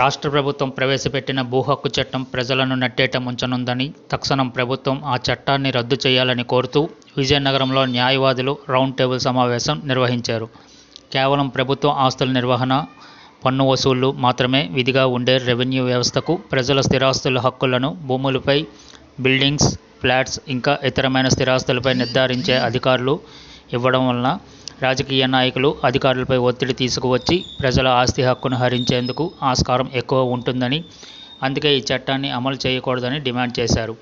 రాష్ట్ర ప్రభుత్వం ప్రవేశపెట్టిన భూ హక్కు చట్టం ప్రజలను నట్టేట ముంచనుందని తక్షణం ప్రభుత్వం ఆ చట్టాన్ని రద్దు చేయాలని కోరుతూ విజయనగరంలో న్యాయవాదులు రౌండ్ టేబుల్ సమావేశం నిర్వహించారు. కేవలం ప్రభుత్వ ఆస్తుల నిర్వహణ పన్ను వసూళ్ళు మాత్రమే విధిగా ఉండే రెవెన్యూ వ్యవస్థకు ప్రజల స్థిరాస్తుల హక్కులను భూములపై బిల్డింగ్స్ ఫ్లాట్స్ ఇంకా ఇతరమైన స్థిరాస్తులపై నిర్ధారించే అధికారులు ఇవ్వడం వలన రాజకీయ నాయకులు అధికారులపై ఒత్తిడి తీసుకువచ్చి ప్రజల ఆస్తి హక్కును హరించేందుకు ఆస్కారం ఎక్కువ ఉంటుందని అందుకే ఈ చట్టాన్ని అమలు చేయకూడదని డిమాండ్ చేశారు.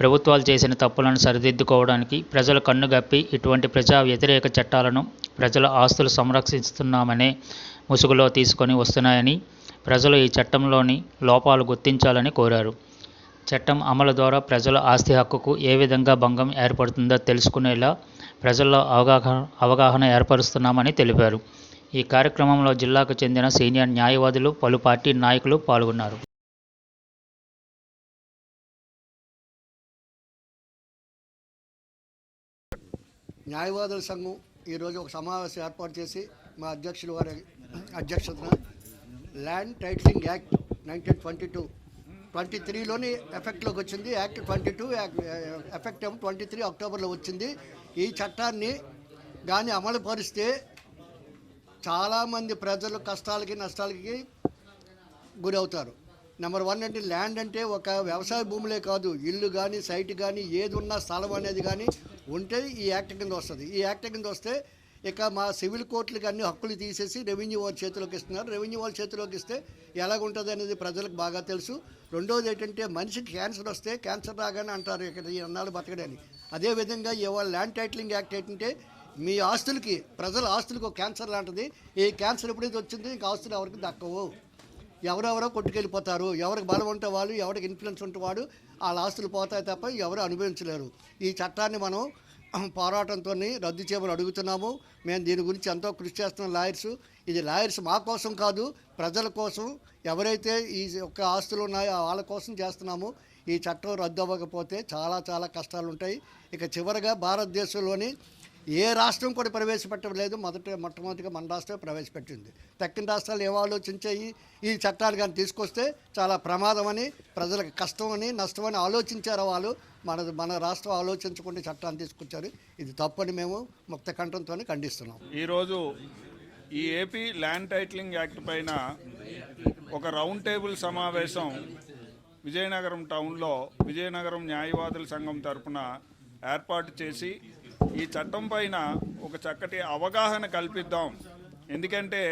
ప్రభుత్వాలు చేసిన తప్పులను సరిదిద్దుకోవడానికి ప్రజలు కన్నుగప్పి ఇటువంటి ప్రజా వ్యతిరేక చట్టాలను ప్రజల ఆస్తులు సంరక్షిస్తున్నామనే ముసుగులో తీసుకొని వస్తున్నాయని ప్రజలు ఈ చట్టంలోని లోపాలు గుర్తించాలని కోరారు. చట్టం అమలు ద్వారా ప్రజల ఆస్తి హక్కుకు ఏ విధంగా భంగం ఏర్పడుతుందో తెలుసుకునేలా ప్రజల్లో అవగాహన అవగాహన ఏర్పరుస్తున్నామని తెలిపారు. ఈ కార్యక్రమంలో జిల్లాకు చెందిన సీనియర్ న్యాయవాదులు పలు పార్టీ నాయకులు పాల్గొన్నారు. న్యాయవాదుల సంఘం ఈరోజు ఒక సమావేశం ఏర్పాటు చేసి మా అధ్యక్షులు వారి అధ్యక్షతన land titling act nineteen twenty two twenty త్రీలోని ఎఫెక్ట్లోకి వచ్చింది. యాక్ట్ ట్వంటీ టూ ఎఫెక్ట్ ఏమో ట్వంటీ త్రీ అక్టోబర్లో వచ్చింది. ఈ చట్టాన్ని కానీ అమలు పరిస్తే చాలామంది ప్రజలు కష్టాలకి నష్టాలకి గురవుతారు. నెంబర్ వన్ అంటే ల్యాండ్ అంటే ఒక వ్యవసాయ భూములే కాదు. ఇల్లు కానీ సైట్ కానీ ఏది ఉన్నా స్థలం అనేది కానీ ఉంటే ఈ యాక్ట్ కింద వస్తుంది. ఈ యాక్ట్ కింద వస్తే ఇక మా సివిల్ కోర్టులకు అన్ని హక్కులు తీసేసి రెవెన్యూ వాళ్ళ చేతిలోకి ఇస్తున్నారు. రెవెన్యూ వాళ్ళ చేతిలోకి ఇస్తే ఎలాగుంటుంది అనేది ప్రజలకు బాగా తెలుసు. రెండోది ఏంటంటే మనిషికి క్యాన్సర్ వస్తే క్యాన్సర్ రాగానే అంటారు ఇక్కడ ఈ అన్నాళ్ళు బతకడని. అదేవిధంగా ఇవాళ ల్యాండ్ టైటిలింగ్ యాక్ట్ ఏంటంటే మీ ఆస్తులకి ప్రజల ఆస్తులకు ఒక క్యాన్సర్ లాంటిది. ఈ క్యాన్సర్ ఎప్పుడైతే వచ్చిందో ఇంకా ఆస్తులు ఎవరికి దక్కవు. ఎవరెవరో కొట్టుకెళ్ళిపోతారు. ఎవరికి బలం ఉంటే వాళ్ళు ఎవరికి ఇన్ఫ్లుయెన్స్ ఉంటే వాడు వాళ్ళ ఆస్తులు పోతాయి తప్ప ఎవరు అనుభవించలేరు. ఈ చట్టాన్ని మనం పోరాటంతో రద్దు చేయమని అడుగుతున్నాము. మేము దీని గురించి ఎంతో కృషి చేస్తున్నాం లాయర్స్. ఇది లాయర్స్ మా కోసం కాదు ప్రజల కోసం. ఎవరైతే ఈ యొక్క ఆస్తులు ఉన్నాయో వాళ్ళ కోసం చేస్తున్నాము. ఈ చట్టం రద్దు అవ్వకపోతే చాలా చాలా కష్టాలు ఉంటాయి ఇక చివరగా భారతదేశంలోని ఏ రాష్ట్రం కూడా ప్రవేశపెట్టలేదు మొదట మొట్టమొదటిగా మన రాష్ట్రమే ప్రవేశపెట్టింది. తక్కిన రాష్ట్రాలు ఏం ఆలోచించాయి? ఈ చట్టాలు కానీ తీసుకొస్తే చాలా ప్రమాదమని ప్రజలకు కష్టమని నష్టమని ఆలోచించారు వాళ్ళు. మన మన రాష్ట్రం ఆలోచించకుండా చట్టాన్ని తీసుకొచ్చారు. ఇది తప్పని మేము ముక్త కంఠంతో ఖండిస్తున్నాం. ఈరోజు ఈ ఏపీ ల్యాండ్ టైటిలింగ్ యాక్ట్ పైన ఒక రౌండ్ టేబుల్ సమావేశం విజయనగరం టౌన్లో విజయనగరం న్యాయవాదుల సంఘం తరఫున ఏర్పాటు చేసి ఈ చట్టం పైన ఒక చక్కటి అవగాహన కల్పిద్దాం. ఎందుకంటే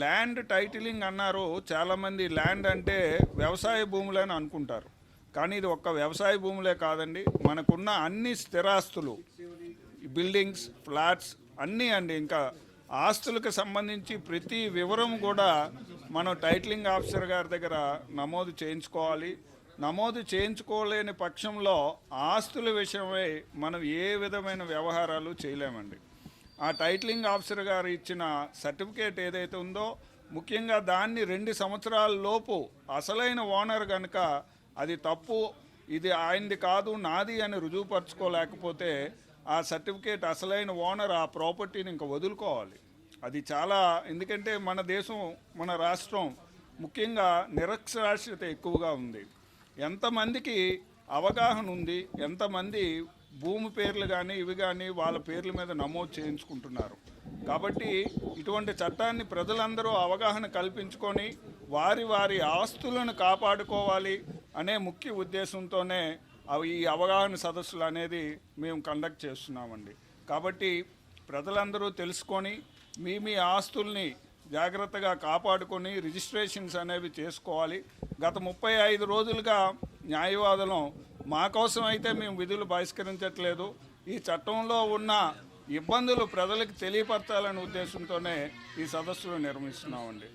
ల్యాండ్ టైటిలింగ్ అన్నారు చాలామంది ల్యాండ్ అంటే వ్యవసాయ భూములని అనుకుంటారు. కానీ ఇది ఒక్క వ్యవసాయ భూములే కాదండి. మనకున్న అన్ని స్థిరాస్తులు బిల్డింగ్స్ ఫ్లాట్స్ అన్నీ అండి. ఇంకా ఆస్తులకు సంబంధించి ప్రతి వివరం కూడా మనం టైటిలింగ్ ఆఫీసర్ గారి దగ్గర నమోదు చేయించుకోవాలి. నమోదు చేయించుకోలేని పక్షంలో ఆస్తుల విషయమై మనం ఏ విధమైన వ్యవహారాలు చేయలేమండి. ఆ టైటిలింగ్ ఆఫీసర్ గారు ఇచ్చిన సర్టిఫికేట్ ఏదైతే ఉందో ముఖ్యంగా దాన్ని రెండు సంవత్సరాల లోపు అసలైన ఓనర్ కనుక అది తప్పు ఇది ఆయనది కాదు నాది అని రుజువుపరచుకోలేకపోతే ఆ సర్టిఫికేట్ అసలైన ఓనర్ ఆ ప్రాపర్టీని ఇంకా వదులుకోవాలి. అది చాలా ఎందుకంటే మన దేశం మన రాష్ట్రం ముఖ్యంగా నిరక్షరాస్యత ఎక్కువగా ఉంది. ఎంతమందికి అవగాహన ఉంది ఎంతమంది భూమి పేర్లు కానీ ఇవి కానీ వాళ్ళ పేర్ల మీద నమోదు చేయించుకుంటున్నారు. కాబట్టి ఇటువంటి చట్టాన్ని ప్రజలందరూ అవగాహన కల్పించుకొని వారి వారి ఆస్తులను కాపాడుకోవాలి అనే ముఖ్య ఉద్దేశంతోనే అవి ఈ అవగాహన సదస్సులు అనేది మేము కండక్ట్ చేస్తున్నామండి. కాబట్టి ప్రజలందరూ తెలుసుకొని మీ మీ ఆస్తుల్ని జాగ్రత్తగా కాపాడుకొని రిజిస్ట్రేషన్స్ అనేవి చేసుకోవాలి. గత ముప్పై ఐదు రోజులుగా న్యాయవాదులం మా కోసం అయితే మేము విధులు బహిష్కరించట్లేదు. ఈ చట్టంలో ఉన్న ఇబ్బందులు ప్రజలకు తెలియపరచాలనే ఉద్దేశంతోనే ఈ సదస్సులు నిర్వహిస్తున్నామండి.